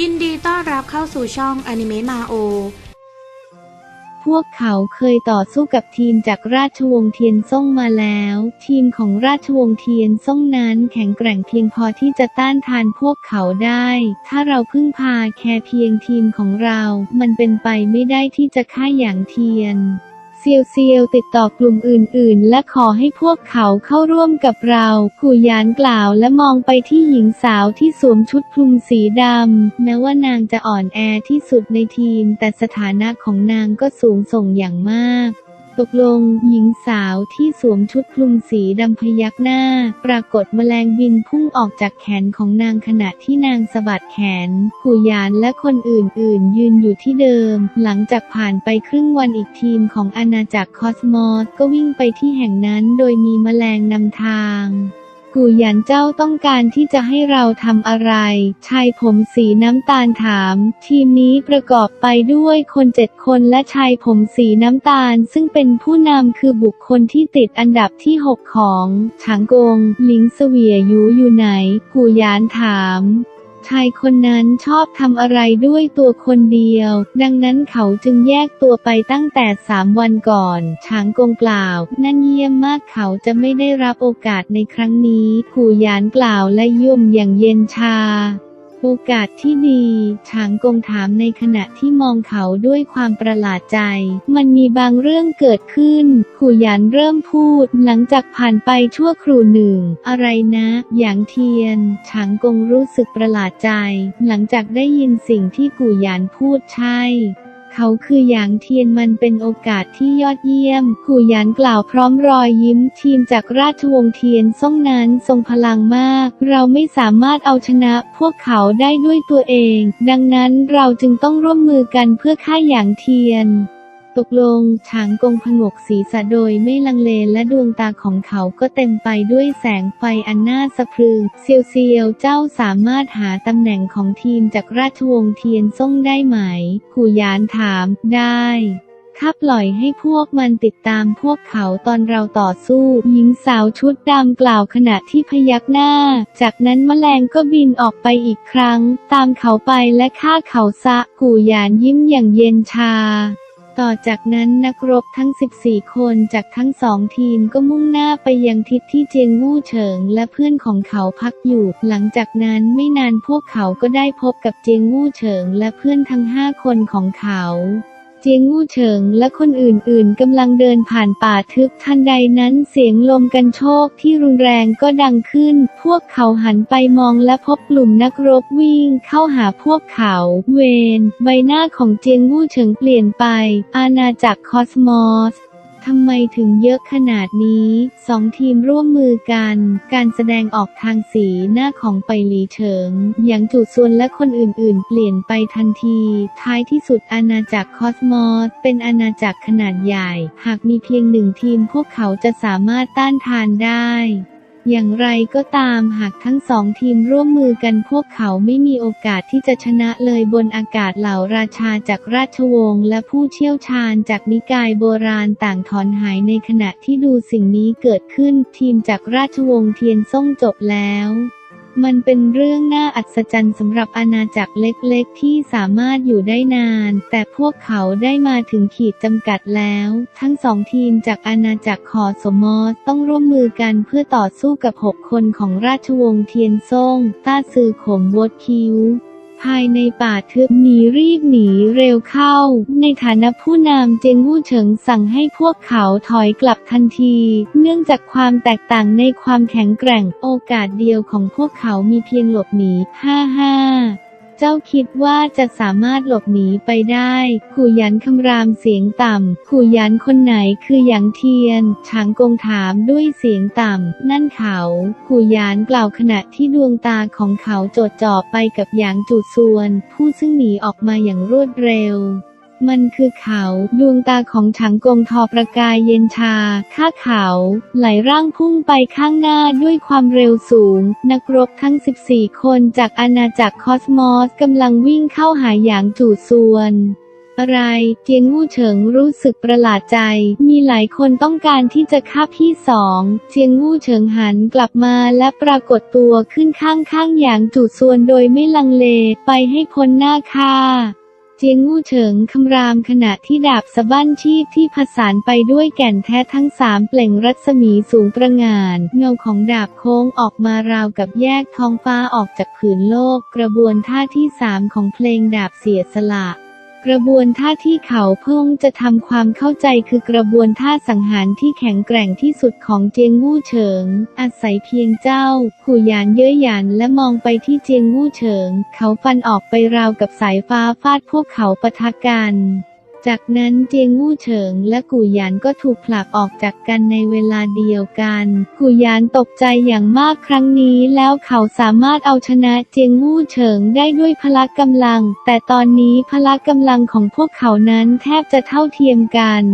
ยินดีต้อนรับเข้าสู่ช่องอนิเมะมาโอ พวกเขาเคยต่อสู้กับทีมจากราชวงศ์เทียนซ่งมาแล้ว ทีมของราชวงศ์เทียนซ่งนั้นแข็งแกร่งเพียงพอที่จะต้านทานพวกเขาได้ ถ้าเราพึ่งพาแค่เพียงทีมของเรา มันเป็นไปไม่ได้ที่จะฆ่าอย่างเทียน เซียวเซียวติดต่อกลุ่มอื่นๆ และขอให้พวกเขาเข้าร่วมกับเรากูยานกล่าวและมองไปที่หญิงสาวที่สวมชุดคลุมสีดำแม้ว่านางจะอ่อนแอที่สุดในทีม แต่สถานะของนางก็สูงส่งอย่างมาก ตกลงหญิงสาวที่สวมชุดคลุมสีดำพยักหน้า ปรากฏแมลงบินพุ่งออกจากแขนของนางขณะที่นางสะบัดแขนกุยานและคนอื่นๆ ยืนอยู่ที่เดิม หลังจากผ่านไปครึ่งวันอีกทีมของอาณาจักรคอสมอสก็วิ่งไปที่แห่งนั้นโดยมีแมลงนำทาง กูหยันเจ้าต้องการที่จะให้เราทำอะไร ชายผมสีน้ำตาลถาม ทีมนี้ประกอบไปด้วยคนเจ็ดคนและชายผมสีน้ำตาล ซึ่งเป็นผู้นำคือบุคคลที่ติดอันดับที่6ของฉางกง หลิงเสวียยูอยู่ไหน กูหยานถาม ชายคนนั้นชอบทำอะไรด้วยตัวคนเดียว ดังนั้นเขาจึงแยกตัวไปตั้งแต่สามวันก่อนช้างกงกล่าว นั่นเยี่ยมมากเขาจะไม่ได้รับโอกาสในครั้งนี้กูหยานกล่าวและยุ่มอย่างเย็นชา โอกาสที่ดีฉางกงถามในขณะที่มองเขาด้วยความประหลาดใจ มันมีบางเรื่องเกิดขึ้น ขู่หยานเริ่มพูด หลังจากผ่านไปชั่วครู่หนึ่ง อะไรนะ หยางเทียนฉางกงรู้สึกประหลาดใจ หลังจากได้ยินสิ่งที่กู่หยานพูดใช่ เขาคือหยางเทียนมันเป็นโอกาสที่ยอดเยี่ยมกูหยานกล่าวพร้อมรอยยิ้มทีมจากราชวงศ์เทียนซ่งนั้นทรงพลังมาก เราไม่สามารถเอาชนะพวกเขาได้ด้วยตัวเอง ดังนั้นเราจึงต้องร่วมมือกันเพื่อฆ่าหยางเทียน ตกลงช้างกงผงกศีรษะโดยไม่ลังเลและดวงตาของเขาก็เต็มไปด้วยแสงไฟอันน่าสะพรึงเซียวเซียวเจ้าสามารถหาตำแหน่งของทีมจากราชวงศ์เทียนซ่งได้ไหมขู่ยานถาม ได้ข้าปล่อยให้พวกมันติดตามพวกเขาตอนเราต่อสู้ หญิงสาวชุดดำกล่าวขณะที่พยักหน้า จากนั้นแมลงก็บินออกไปอีกครั้ง ตามเขาไปและฆ่าเขาซะ กูหยานยิ้มอย่างเย็นชา ต่อจากนั้นนักรบทั้ง 14 คนจากทั้งสองทีมก็มุ่งหน้าไปยังทิศที่เจียงมู่เฉิงและเพื่อนของเขาพักอยู่ หลังจากนั้นไม่นานพวกเขาก็ได้พบกับเจียงมู่เฉิงและเพื่อนทั้งห้าคนของเขา เจียงมู่เฉิงและคนอื่นๆกำลังเดินผ่านป่าทึบทันใดนั้นเสียงลมกันโชกที่รุนแรงก็ดังขึ้น พวกเขาหันไปมองและพบกลุ่มนักรบวิ่งเข้าหาพวกเขา เวน ใบหน้าของเจียงมู่เฉิงเปลี่ยนไป อาณาจักรคอสมอส ทำไมถึงเยอะขนาดนี้สองทีมร่วมมือกัน การแสดงออกทางสีหน้าของไปหลีเฉิง อย่างจูซวนและคนอื่นๆ เปลี่ยนไปทันที ท้ายที่สุดอาณาจักรคอสมอสเป็นอาณาจักรขนาดใหญ่ หากมีเพียงหนึ่งทีมพวกเขาจะสามารถต้านทานได้ อย่างไรก็ตามหากทั้งสองทีมร่วมมือกันพวกเขาไม่มีโอกาสที่จะชนะเลยบนอากาศเหล่าราชาจากราชวงศ์และผู้เชี่ยวชาญจากนิกายโบราณต่างถอนหายในขณะที่ดูสิ่งนี้เกิดขึ้นทีมจากราชวงศ์เทียนซ่งจบแล้ว มันเป็นเรื่องน่าอัศจรรย์สำหรับอาณาจักรเล็กๆ ที่สามารถอยู่ได้นาน แต่พวกเขาได้มาถึงขีดจำกัดแล้ว ทั้งสองทีมจากอาณาจักรคอสมอต้องร่วมมือกันเพื่อต่อสู้กับ 6 คนของราชวงศ์เทียนซ่ง ต้าซือขมวดคิว ภายในป่าทึบหนีรีบหนีเร็วเข้า ในฐานะผู้นำเจงวู่เฉิงสั่งให้พวกเขาถอยกลับทันที เนื่องจากความแตกต่างในความแข็งแกร่ง โอกาสเดียวของพวกเขามีเพียงหลบหนีห้าห้า จ้าคิดว่าจะสามารถหลบหนีไปได้ขู่หยันคำรามเสียงต่ำขู่หยันคนไหนคือหยางเทียนฉางกงถามด้วยเสียงต่ำ นั่นเขาขู่หยานกล่าวขณะที่ดวงตาของเขาจดจ่อไปกับหยางจูซวน ผู้ซึ่งหนีออกมาอย่างรวดเร็ว มันคือเขา ดวงตาของฉางกงทอประกายเย็นชา ข้าเขา ไหลร่างพุ่งไปข้างหน้าด้วยความเร็วสูง นักรบทั้ง 14 คนจากอาณาจักรคอสมอสกำลังวิ่งเข้าหาหยางจู่ซวนอะไร เจียงวู่เฉิงรู้สึกประหลาดใจ มีหลายคนต้องการที่จะฆ่าพี่สอง เจียงวู่เฉิงหันกลับมาและปรากฏตัวขึ้นข้างๆอย่างจู่ส่วนโดยไม่ลังเล ไปให้พ้นหน้าค่า จียงงู่เฉิงคำรามขณะที่ดาบสะบั้นชีพที่ผสานไปด้วยแก่นแท้ทั้งสามเปล่งรัศมีสูงประหงาน เงาของดาบโค้งออกมาราวกับแยกท้องฟ้าออกจากผืนโลก กระบวนท่าที่สามของเพลงดาบเสียสละ กระบวนท่าที่เขาเพิ่งจะทำความเข้าใจคือกระบวนท่าสังหารที่แข็งแกร่งที่สุดของเจียงวู่เฉิง อาศัยเพียงเจ้าขู่หยานเย้ยหยานและมองไปที่เจียงวู่เฉิง เขาฟันออกไปราวกับสายฟ้าฟาดพวกเขาปะทะกัน จากนั้นเจียงวู่เฉิงและกู่หยานก็ถูกผลักออกจากกันในเวลาเดียวกัน กู่หยานตกใจอย่างมากครั้งนี้แล้วเขาสามารถเอาชนะเจียงวู่เฉิงได้ด้วยพละกำลัง แต่ตอนนี้พละกำลังของพวกเขานั้นแทบจะเท่าเทียมกัน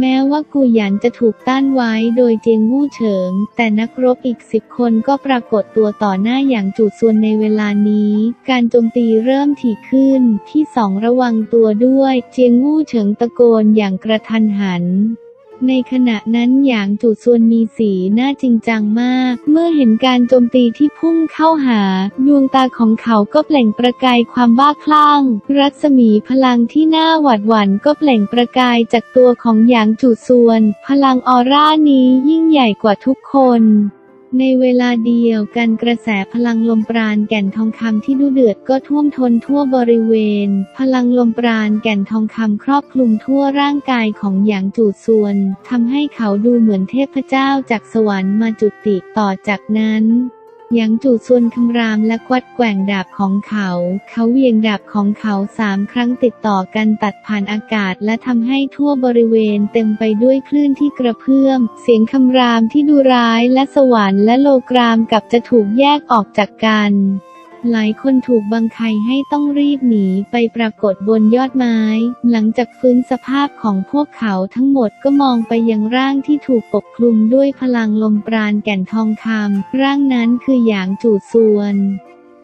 แม้ว่ากูหยันจะถูกต้านไว้โดยเจียงวู่เฉิง แต่นักรบอีกสิบคนก็ปรากฏตัวต่อหน้าอย่างจุส่วนในเวลานี้ การโจมตีเริ่มถี่ขึ้น ที่สองระวังตัวด้วย เจียงวู่เฉิงตะโกนอย่างกระทันหัน ในขณะนั้นหยางจู่ซวนมีสีหน้าจริงจังมาก เมื่อเห็นการโจมตีที่พุ่งเข้าหา ดวงตาของเขาก็เปล่งประกายความบ้าคลั่ง รัศมีพลังที่น่าหวาดหวั่นก็เปล่งประกายจากตัวของหยางจู่ซวน พลังออร่านี้ยิ่งใหญ่กว่าทุกคน ในเวลาเดียวกันกระแสพลังลมปราณแก่นทองคำที่ดุเดือดก็ท่วมทนทั่วบริเวณ พลังลมปราณแก่นทองคำครอบคลุมทั่วร่างกายของหยางจูซวนทำให้เขาดูเหมือนเทพเจ้าจากสวรรค์มาจุติต่อจากนั้น หยางจู่ซวนคำรามและควัดแกว่งดาบของเขา เขาเวียงดาบของเขาสามครั้งติดต่อกันตัดผ่านอากาศและทำให้ทั่วบริเวณเต็มไปด้วยคลื่นที่กระเพื่อม เสียงคำรามที่ดูร้ายและสวรรค์และโลกรามกับจะถูกแยกออกจากกัน หลายคนถูกบังคัยให้ต้องรีบหนีไปปรากฏบนยอดไม้ หลังจากฟื้นสภาพของพวกเขาทั้งหมดก็มองไปยังร่างที่ถูกปกคลุมด้วยพลังลมปราณแก่นทองคำร่างนั้นคือหยางจู่ซวน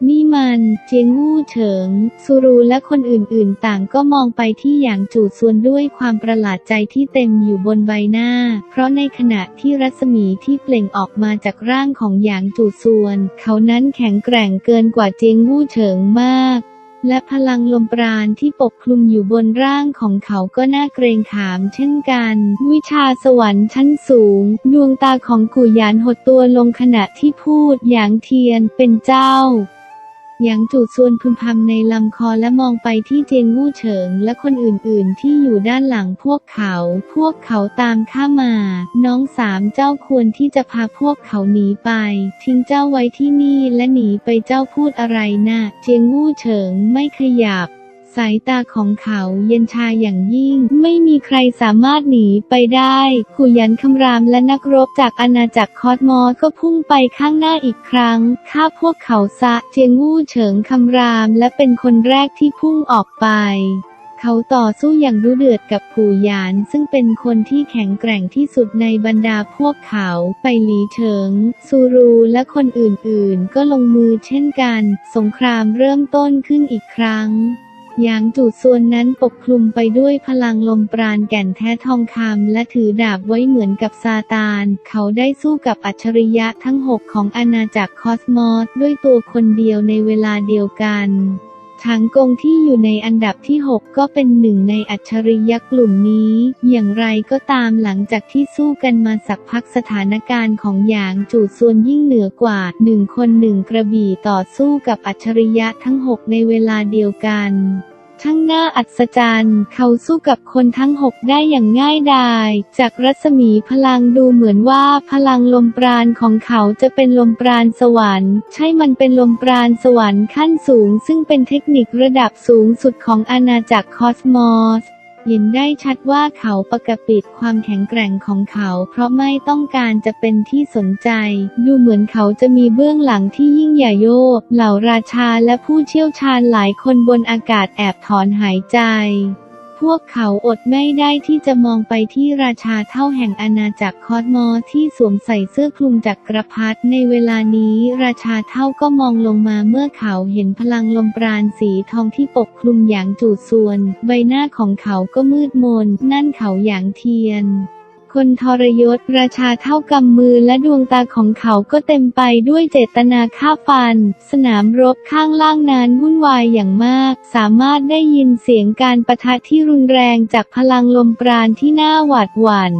นี่มันเจียงวู่เฉิงซูรูและคนอื่นๆ ต่างก็มองไปที่หยางจู่ซวนด้วยความประหลาดใจที่เต็มอยู่บนใบหน้า เพราะในขณะที่รัศมีที่เปล่งออกมาจากร่างของหยางจู่ซวน เขานั้นแข็งแกร่งเกินกว่าเจียงวู่เฉิงมากและพลังลมปราณที่ปกคลุมอยู่บนร่างของเขาก็น่าเกรงขามเช่นกัน วิชาสวรรค์ชั้นสูง ดวงตาของกุหยานหดตัวลงขณะที่พูดอย่างเทียนเป็นเจ้า หยางจู่ซวนพึมพำในลำคอและมองไปที่เจียงวู่เฉิงและคนอื่นๆ ที่อยู่ด้านหลังพวกเขา พวกเขาตามข้ามา น้องสามเจ้าควรที่จะพาพวกเขาหนีไป ทิ้งเจ้าไว้ที่นี่และหนีไปเจ้าพูดอะไรนะ่ะ เจียงวู่เฉิงไม่ขยับ สายตาของเขาเย็นชาอย่างยิ่ง ไม่มีใครสามารถหนีไปได้ขุยันคำรามและนักรบจากอาณาจักรคอสมอสก็พุ่งไปข้างหน้าอีกครั้งฆ่าพวกเขาซะเจียงวู่เฉิงคำรามและเป็นคนแรกที่พุ่งออกไปเขาต่อสู้อย่างดุเดือดกับกูหยาน ซึ่งเป็นคนที่แข็งแกร่งที่สุดในบรรดาพวกเขา ไปหลีเฉิง ซูรูและคนอื่นๆ ก็ลงมือเช่นกัน สงครามเริ่มต้นขึ้นอีกครั้ง หยางจู่ส่วนนั้นปกคลุมไปด้วยพลังลมปราณแก่นแท้ทองคำและถือดาบไว้เหมือนกับซาตาน เขาได้สู้กับอัจฉริยะทั้งหกของอาณาจักรคอสมอสด้วยตัวคนเดียวในเวลาเดียวกันถังกงที่อยู่ในอันดับที่ 6 ก็เป็นหนึ่งในอัจฉริยะกลุ่มนี้ อย่างไรก็ตามหลังจากที่สู้กันมาสักพักสถานการณ์ของหยางจู่ส่วนยิ่งเหนือกว่าหนึ่งคนหนึ่งกระบี่ต่อสู้กับอัจฉริยะทั้ง 6 ในเวลาเดียวกัน ช่างน่าอัศจรรย์ เขาสู้กับคนทั้งหกได้อย่างง่ายดาย จากรัศมีพลังดูเหมือนว่าพลังลมปราณของเขาจะเป็นลมปราณสวรรค์ ใช่มันเป็นลมปราณสวรรค์ขั้นสูง ซึ่งเป็นเทคนิคระดับสูงสุดของอาณาจักรคอสมอส เห็นได้ชัดว่าเขาปกปิดความแข็งแกร่งของเขา เพราะไม่ต้องการจะเป็นที่สนใจ ดูเหมือนเขาจะมีเบื้องหลังที่ยิ่งใหญ่โยบเหล่าราชาและผู้เชี่ยวชาญหลายคนบนอากาศแอบถอนหายใจ พวกเขาอดไม่ได้ที่จะมองไปที่ราชาเท่าแห่งอาณาจักรคอสมอที่สวมใส่เสื้อคลุมจักรพรรดิในเวลานี้ ราชาเท่าก็มองลงมาเมื่อเขาเห็นพลังลมปราณสีทองที่ปกคลุมอย่างจูดส่วน ใบหน้าของเขาก็มืดมน นั่นเขาอย่างเทียน คนทรยศราชาเท่ากำมือและดวงตาของเขาก็เต็มไปด้วยเจตนาฆ่าฟัน สนามรบข้างล่างนั้นวุ่นวายอย่างมาก สามารถได้ยินเสียงการประทะที่รุนแรงจากพลังลมปราณที่น่าหวาดหวัน่น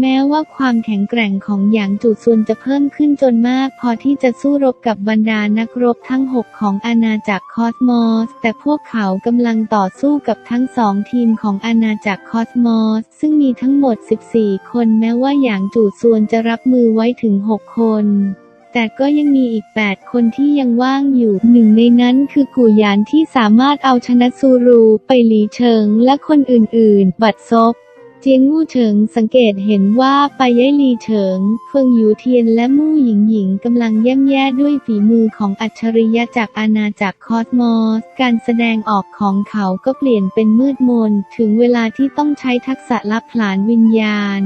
แม้ว่าความแข็งแกร่งของหยางจูซวนจะเพิ่มขึ้นจนมาก พอที่จะสู้รบกับบรรดานักรบทั้ง 6 ของอาณาจักรคอสมอส แต่พวกเขากำลังต่อสู้กับทั้งสองทีมของอาณาจักรคอสมอส ซึ่งมีทั้งหมด 14 คนแม้ว่าหยางจูซวนจะรับมือไว้ถึง 6 คนแต่ก็ยังมีอีก 8 คนที่ยังว่างอยู่ หนึ่งในนั้นคือกูหยานที่สามารถเอาชนะซูรู ไปหลีเฉิงและคนอื่นๆ บัดซบ เจียงมู่เฉิงสังเกตเห็นว่าไปยายลีเฉิงเฟิงหยูเทียนและมู่หญิงหญิงกำลังย่ำแย่ด้วยฝีมือของอัจฉริยะจากอาณาจักรคอสมอส การแสดงออกของเขาก็เปลี่ยนเป็นมืดมน ถึงเวลาที่ต้องใช้ทักษะลับผลานวิญญาณ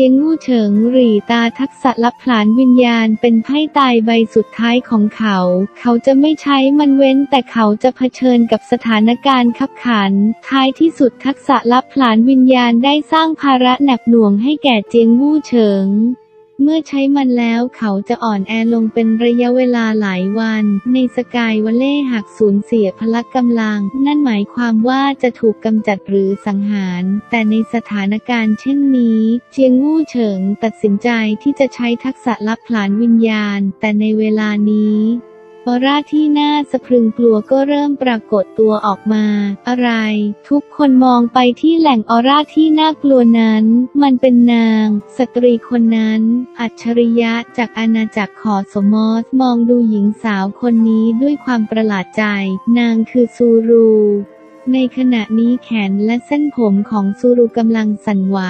จียงมู่เฉิงหรี่ตาทักษะลับผลานวิญญาณเป็นไพ่ตายใบสุดท้ายของเขา เขาจะไม่ใช้มันเว้นแต่เขาจะเผชิญกับสถานการณ์ขับขัน ท้ายที่สุดทักษะลับผลานวิญญาณได้สร้างภาระหนักหน่วงให้แก่เจียงมู่เฉิง เมื่อใช้มันแล้วเขาจะอ่อนแอลงเป็นระยะเวลาหลายวัน ในสกายวัลเล่หากสูญเสียพละกำลัง นั่นหมายความว่าจะถูกกำจัดหรือสังหาร แต่ในสถานการณ์เช่นนี้ เจียงวู่เฉิงตัดสินใจที่จะใช้ทักษะลับผลานวิญญาณ แต่ในเวลานี้ ออร่าที่น่าสะพรึงกลัวก็เริ่มปรากฏตัวออกมา อะไร ทุกคนมองไปที่แหล่งออร่าที่น่ากลัวนั้น มันเป็นนาง สตรีคนนั้น อัจฉริยะจากอาณาจักรขอสมอสมองดูหญิงสาวคนนี้ด้วยความประหลาดใจ นางคือซูรู ในขณะนี้แขนและเส้นผมของซูรุกำลังสั่นไหว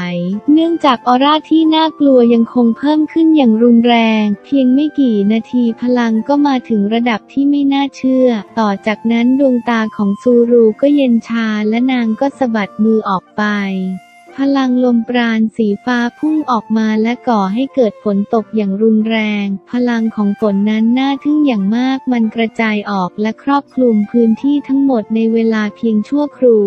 เนื่องจากออร่าที่น่ากลัวยังคงเพิ่มขึ้นอย่างรุนแรง เพียงไม่กี่นาทีพลังก็มาถึงระดับที่ไม่น่าเชื่อ ต่อจากนั้นดวงตาของซูรุก็เย็นชาและนางก็สะบัดมือออกไป พลังลมปราณสีฟ้าพุ่งออกมาและก่อให้เกิดฝนตกอย่างรุนแรง พลังของฝนนั้นน่าทึ่งอย่างมากมันกระจายออกและครอบคลุมพื้นที่ทั้งหมดในเวลาเพียงชั่วครู่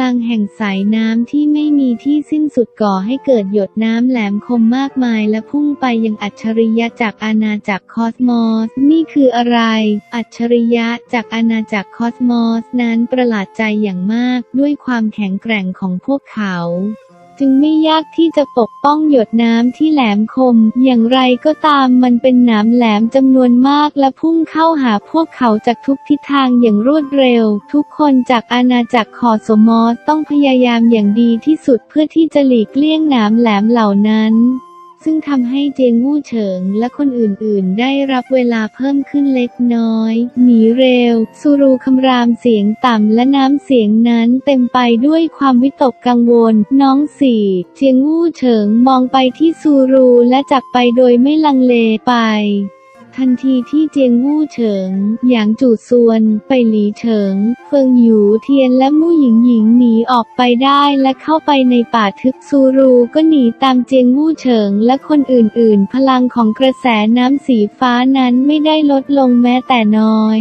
ลังแห่งสายน้ำที่ไม่มีที่สิ้นสุดก่อให้เกิดหยดน้ำแหลมคมมากมายและพุ่งไปยังอัจฉริยะจากอาณาจักรคอสมอส นี่คืออะไร อัจฉริยะจากอาณาจักรคอสมอสนั้นประหลาดใจอย่างมากด้วยความแข็งแกร่งของพวกเขา จึงไม่ยากที่จะปกป้องหยดน้ำที่แหลมคม อย่างไรก็ตามมันเป็นหนามแหลมจำนวนมากและพุ่งเข้าหาพวกเขาจากทุกทิศทางอย่างรวดเร็ว ทุกคนจากอาณาจักรคอสมอสต้องพยายามอย่างดีที่สุดเพื่อที่จะหลีกเลี่ยงหนามแหลมเหล่านั้น ซึ่งทำให้เจงวู่เฉิงและคนอื่นๆ ได้รับเวลาเพิ่มขึ้นเล็กน้อย หนีเร็วซูรูคำรามเสียงต่ำและน้ำเสียงนั้นเต็มไปด้วยความวิตกกังวล น้องสี่เจงวู่เฉิงมองไปที่ซูรูและจักไปโดยไม่ลังเลไป ทันทีที่เจียงวู่เฉิง หยางจู่ซวน ไปหลีเฉิง เฟิงหยูเทียนและมู่หญิงหญิงหนีออกไปได้และเข้าไปในป่าทึบซูรูก็หนีตามเจียงวู่เฉิงและคนอื่นๆ พลังของกระแสน้ำสีฟ้านั้นไม่ได้ลดลงแม้แต่น้อย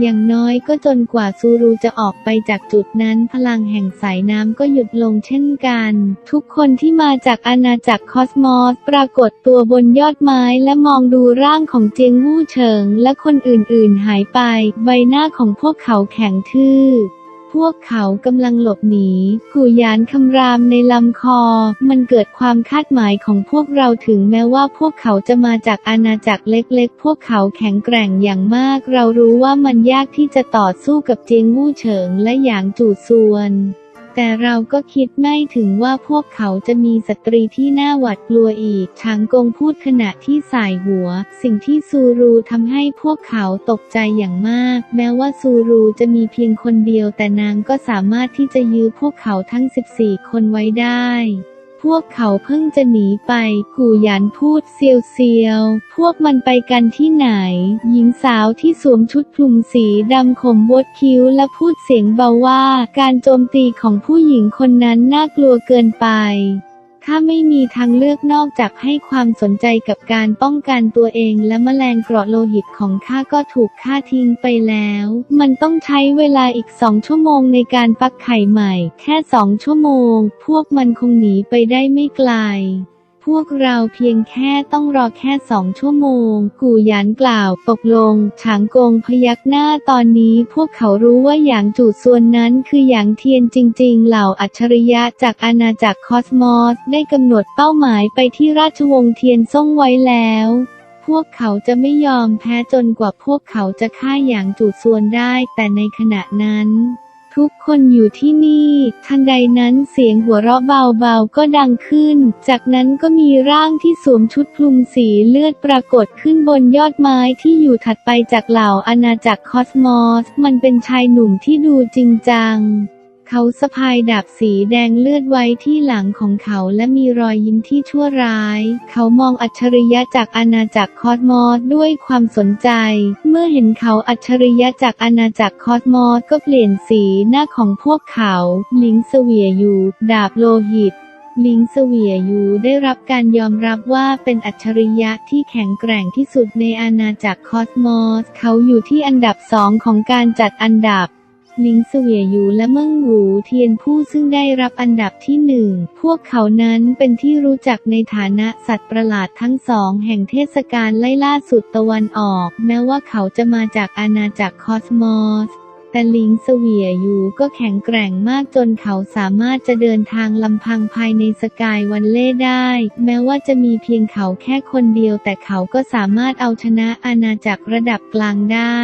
อย่างน้อยก็จนกว่าซูรูจะออกไปจากจุดนั้นพลังแห่งสายน้ำก็หยุดลงเช่นกัน ทุกคนที่มาจากอาณาจักรคอสมอสปรากฏตัวบนยอดไม้และมองดูร่างของเจียงวู่เฉิงและคนอื่นๆหายไป ใบหน้าของพวกเขาแข็งทื่อ พวกเขากำลังหลบหนีกูยานคำรามในลำคอ มันเกิดความคาดหมายของพวกเราถึงแม้ว่าพวกเขาจะมาจากอาณาจักรเล็กๆ พวกเขาแข็งแกร่งอย่างมาก เรารู้ว่ามันยากที่จะต่อสู้กับเจียงวู่เฉิงและหยางจู่ซวน แต่เราก็คิดไม่ถึงว่าพวกเขาจะมีสตรีที่น่าหวาดกลัวอีกชางกงพูดขณะที่สายหัว สิ่งที่ซูรูทำให้พวกเขาตกใจอย่างมาก แม้ว่าซูรูจะมีเพียงคนเดียวแต่นางก็สามารถที่จะยื้อพวกเขาทั้ง 14 คนไว้ได้ พวกเขาเพิ่งจะหนีไปกูหยานพูดเซียวเซียวๆพวกมันไปกันที่ไหน หญิงสาวที่สวมชุดคลุมสีดำขมวดคิ้วและพูดเสียงเบาว่า การโจมตีของผู้หญิงคนนั้นน่ากลัวเกินไป ถ้าไม่มีทางเลือกนอกจากให้ความสนใจกับการป้องกันตัวเองและแมลงเกราะโลหิตของข้าก็ถูกฆ่าทิ้งไปแล้ว มันต้องใช้เวลาอีกสองชั่วโมงในการฟักไข่ใหม่ แค่สองชั่วโมง พวกมันคงหนีไปได้ไม่ไกล พวกเราเพียงแค่ต้องรอแค่สองชั่วโมง กูหยานกล่าว ตกลง ฉางกงพยักหน้าตอนนี้พวกเขารู้ว่าหยางจูส่วนนั้นคือหยางเทียนจริง ๆ เหล่าอัจฉริยะจากอาณาจักรคอสมอส ได้กำหนดเป้าหมายไปที่ราชวงศ์เทียนซ่งไว้แล้ว พวกเขาจะไม่ยอมแพ้จนกว่าพวกเขาจะฆ่าหยางจูส่วนได้ แต่ในขณะนั้น ทุกคนอยู่ที่นี่ ทันใดนั้นเสียงหัวเราะเบาๆก็ดังขึ้น จากนั้นก็มีร่างที่สวมชุดคลุมสีเลือดปรากฏขึ้นบนยอดไม้ที่อยู่ถัดไปจากเหล่าอาณาจักรคอสมอส มันเป็นชายหนุ่มที่ดูจริงจัง เขาสะพายดาบสีแดงเลือดไว้ที่หลังของเขาและมีรอยยิ้มที่ชั่วร้าย เขามองอัจฉริยะจากอาณาจักรคอสมอสด้วยความสนใจ เมื่อเห็นเขาอัจฉริยะจากอาณาจักรคอสมอสก็เปลี่ยนสีหน้าของพวกเขาลิงเสวียอยู่ ดาบโลหิตลิงเสวียยูได้รับการยอมรับว่าเป็นอัจฉริยะที่แข็งแกร่งที่สุดในอาณาจักรคอสมอส เขาอยู่ที่อันดับสองของการจัดอันดับ ลิงเสวียยูและเมิ่งหูเทียนผู้ซึ่งได้รับอันดับที่หนึ่ง พวกเขานั้นเป็นที่รู้จักในฐานะสัตว์ประหลาดทั้งสองแห่งเทศกาลไล่ล่าสุดตะวันออก แม้ว่าเขาจะมาจากอาณาจักรคอสมอส แต่ลิงเสวียยูก็แข็งแกร่งมากจนเขาสามารถจะเดินทางลำพังภายในสกายวันเล่ได้ แม้ว่าจะมีเพียงเขาแค่คนเดียวแต่เขาก็สามารถเอาชนะอาณาจักรระดับกลางได้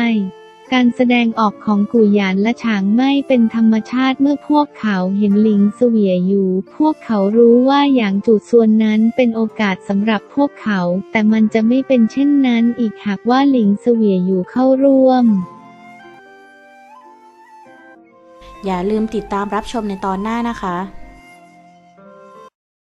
การแสดงออกของกุยยานและฉางไม่เป็นธรรมชาติเมื่อพวกเขาเห็นลิงเสวียอยู่ พวกเขารู้ว่าอย่างจูดส่วนนั้นเป็นโอกาสสำหรับพวกเขา แต่มันจะไม่เป็นเช่นนั้นอีกหากว่าลิงเสวียอยู่เข้าร่วม อย่าลืมติดตามรับชมในตอนหน้านะคะ